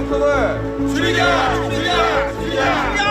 역경을 줄이자! 줄이자! 줄이자! 줄이자!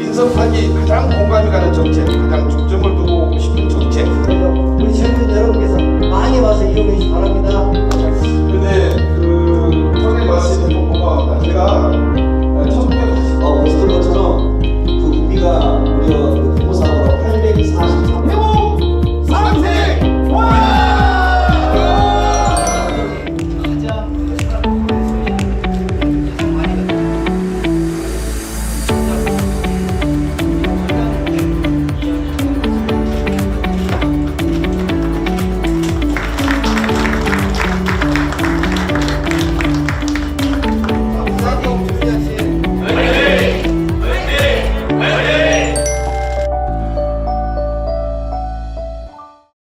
인성판이 가장 공감이 가는